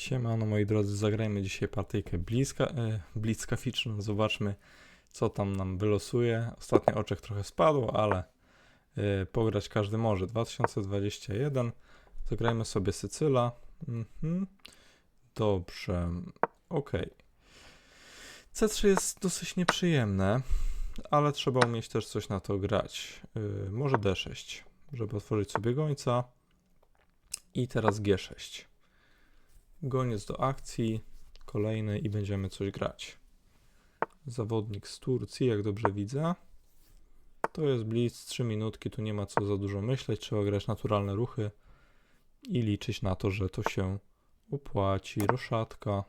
Siemano moi drodzy, zagrajmy dzisiaj partyjkę bliska, e, bliskaficzną. Zobaczmy co tam nam wylosuje. Ostatnio oczek trochę spadło, ale e, pograć każdy może. 2021. Zagrajmy sobie Sycyla. Mhm. Dobrze. Ok. C3 jest dosyć nieprzyjemne, ale trzeba umieć też coś na to grać. E, może D6, żeby otworzyć sobie gońca. I teraz G6. Goniec do akcji, kolejny i będziemy coś grać. Zawodnik z Turcji, jak dobrze widzę. To jest blitz, 3 minutki, tu nie ma co za dużo myśleć, trzeba grać naturalne ruchy i liczyć na to, że to się opłaci. Roszatka,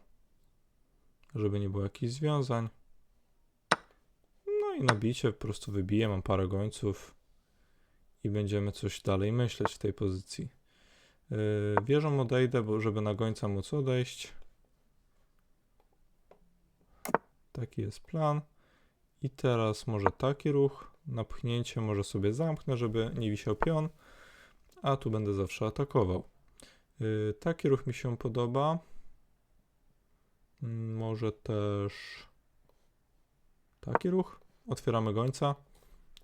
żeby nie było jakichś związań. No i nabicie, po prostu wybiję, mam parę gońców i będziemy coś dalej myśleć w tej pozycji. Yy, wieżą odejdę, bo żeby na gońca móc odejść. Taki jest plan. I teraz może taki ruch, napchnięcie może sobie zamknę, żeby nie wisiał pion, a tu będę zawsze atakował. Yy, taki ruch mi się podoba. Mm, Może też taki ruch. Otwieramy gońca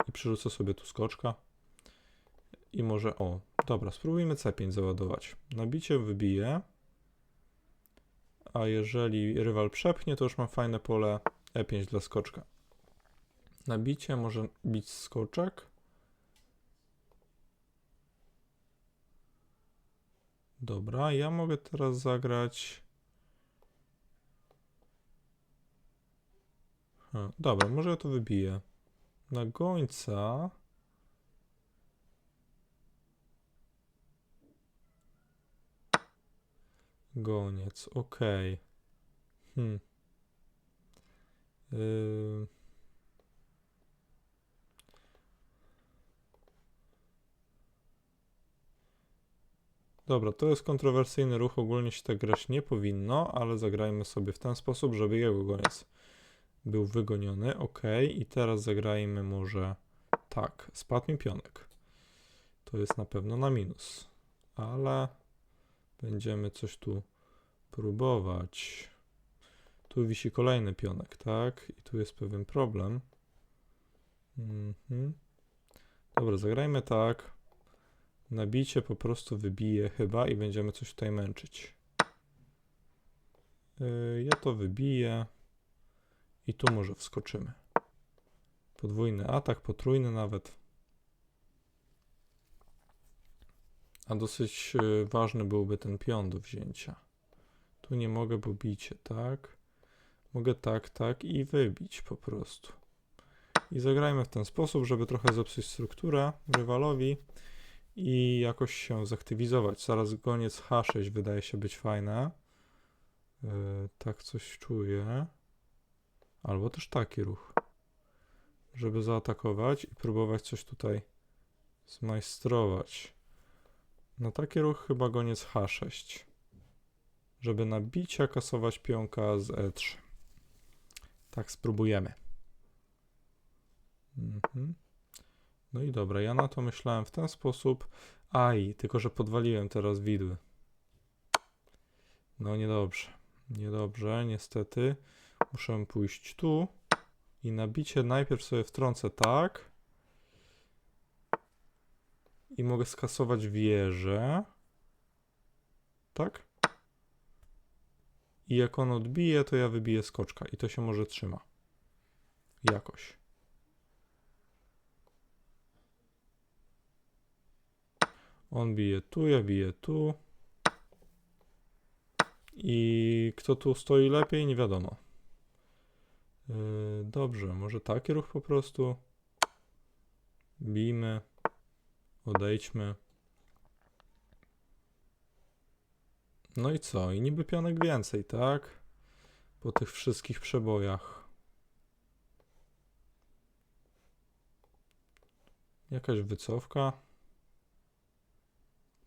i przerzucę sobie tu skoczka. I może, o, dobra, spróbujmy C5 załadować. Nabicie wybije. A jeżeli rywal przepchnie, to już mam fajne pole E5 dla skoczka. Nabicie może bić skoczek. Dobra, ja mogę teraz zagrać. Dobra, może ja to wybiję. Na gońca. Goniec, okej. Hmm. Yy. Dobra, to jest kontrowersyjny ruch, ogólnie się tak grać nie powinno, ale zagrajmy sobie w ten sposób, żeby jego goniec był wygoniony. Ok, i teraz zagrajmy może tak, spadł mi pionek. To jest na pewno na minus, ale będziemy coś tu próbować. Tu wisi kolejny pionek, tak? I tu jest pewien problem. Mhm. Dobra, zagrajmy tak. Nabicie po prostu wybije chyba i będziemy coś tutaj męczyć. Yy, ja to wybiję. I tu może wskoczymy. Podwójny atak, potrójny nawet. A dosyć y, ważny byłby ten pion do wzięcia. Tu nie mogę, bo bicie, tak? Mogę tak, tak i wybić po prostu. I zagrajmy w ten sposób, żeby trochę zepsuć strukturę rywalowi i jakoś się zaktywizować. Zaraz goniec H6 wydaje się być fajne. Yy, tak coś czuję. Albo też taki ruch. Żeby zaatakować i próbować coś tutaj zmajstrować. Na taki ruch chyba goniec H6. Żeby na bicia kasować pionka z E3. Tak spróbujemy. Mhm. No i dobra, ja na to myślałem w ten sposób. Aj, tylko że podwaliłem teraz widły. No niedobrze. Niedobrze, niestety. Muszę pójść tu i na bicie najpierw sobie wtrącę tak. I mogę skasować wieżę. Tak? I jak on odbije, to ja wybiję skoczka i to się może trzyma. Jakoś. On bije tu, ja biję tu. I kto tu stoi lepiej, nie wiadomo. Yy, dobrze, może taki ruch po prostu. Bijmy. Odejdźmy. No i co? I niby pionek więcej, tak? Po tych wszystkich przebojach. Jakaś wycofka.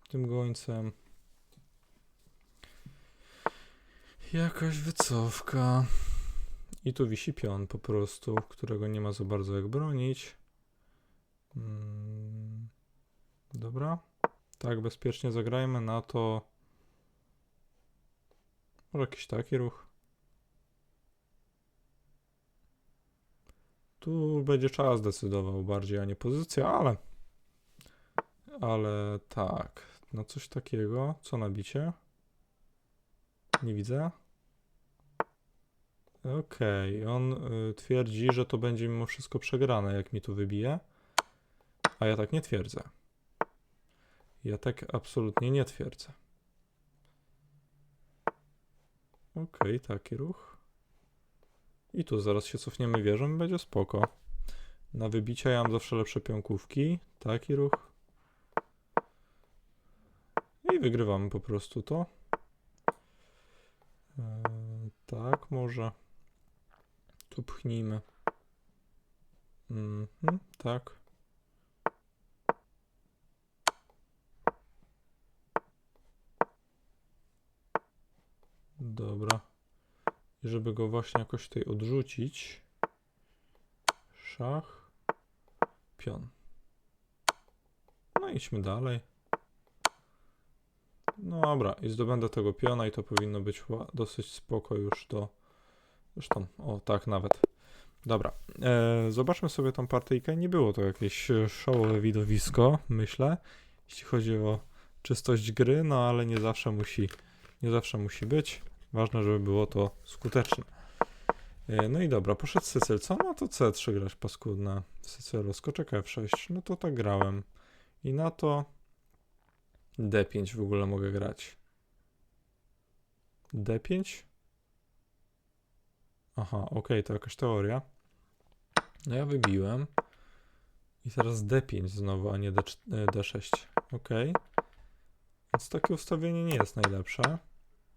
Tym gońcem. Jakaś wycofka. I tu wisi pion po prostu, którego nie ma za bardzo jak bronić. Mm, dobra. Tak, bezpiecznie zagrajmy na to. Może jakiś taki ruch. Tu będzie czas decydował bardziej, a nie pozycja, ale. Ale tak. No coś takiego. Co nabicie? Nie widzę. Okej, on y, twierdzi, że to będzie mimo wszystko przegrane, jak mi tu wybije. A ja tak nie twierdzę. Ja tak absolutnie nie twierdzę. Okej, taki ruch. I tu zaraz się cofniemy wieżą będzie spoko. Na wybicia ja mam zawsze lepsze pionkówki. Taki ruch. I wygrywamy po prostu to. Eee, tak, może. Tu pchnijmy. Mhm, tak. Dobra. I żeby go właśnie jakoś tutaj odrzucić. Szach. Pion. No idźmy dalej. No dobra, i zdobędę tego piona i to powinno być dosyć spoko już do... Zresztą, o tak nawet. Dobra, e, zobaczmy sobie tą partyjkę. Nie było to jakieś e, szałowe widowisko, myślę, jeśli chodzi o czystość gry, no ale nie zawsze musi, nie zawsze musi być. Ważne, żeby było to skuteczne. E, No i dobra, poszedł Sycyl. Co? No to C3 grać paskudne. Sycylu, skoczek F6. No to tak grałem. I na to D5 w ogóle mogę grać. D5? Aha, okej, to jakaś teoria. No ja wybiłem. I teraz D5 znowu, a nie D, D6. Okej. Więc takie ustawienie nie jest najlepsze.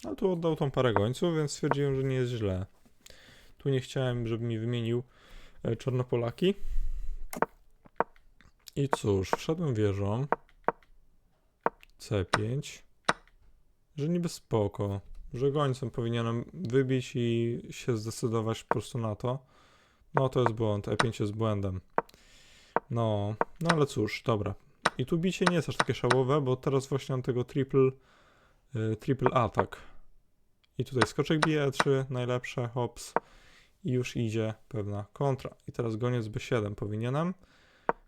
Ale tu oddał tą parę gońców, więc stwierdziłem, że nie jest źle. Tu nie chciałem, żeby mi wymienił e, Czarnopolaki. I cóż, wszedłem wieżą. C5. Że niby spoko. Że gońcem powinienem wybić i się zdecydować po prostu na to. No to jest błąd. E5 jest błędem. No, no ale cóż, dobra. I tu bicie nie jest aż takie szałowe, bo teraz właśnie mam tego triple, y, triple atak. I tutaj skoczek bije E3, najlepsze, hops. I już idzie pewna kontra. I teraz goniec B7 powinienem.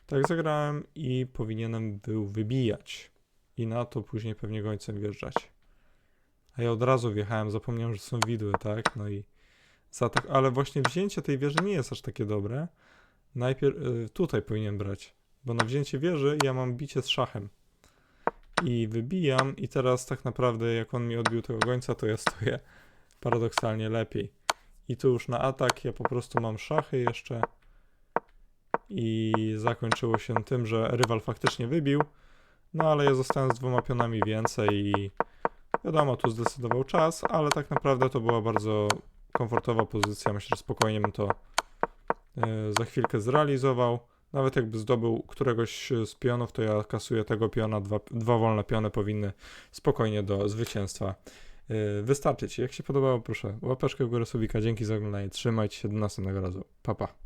Tak zagrałem i powinienem był wybijać. I na to później pewnie gońcem wjeżdżać. A ja od razu wjechałem, zapomniałem, że są widły, tak? No i zatak, ale właśnie wzięcie tej wieży nie jest aż takie dobre. Najpierw y, tutaj powinien brać, bo na wzięcie wieży ja mam bicie z szachem. I wybijam i teraz tak naprawdę jak on mi odbił tego gońca, to ja stoję paradoksalnie lepiej. I tu już na atak ja po prostu mam szachy jeszcze. I zakończyło się tym, że rywal faktycznie wybił. No ale ja zostałem z dwoma pionami więcej i wiadomo, tu zdecydował czas, ale tak naprawdę to była bardzo komfortowa pozycja. Myślę, że spokojnie bym to e, za chwilkę zrealizował. Nawet jakby zdobył któregoś z pionów, to ja kasuję tego piona. Dwa, dwa wolne piony powinny spokojnie do zwycięstwa e, wystarczyć. Jak się podobało, proszę łapeczkę w górę, subika. Dzięki za oglądanie. Trzymajcie się do następnego razu. Pa, pa.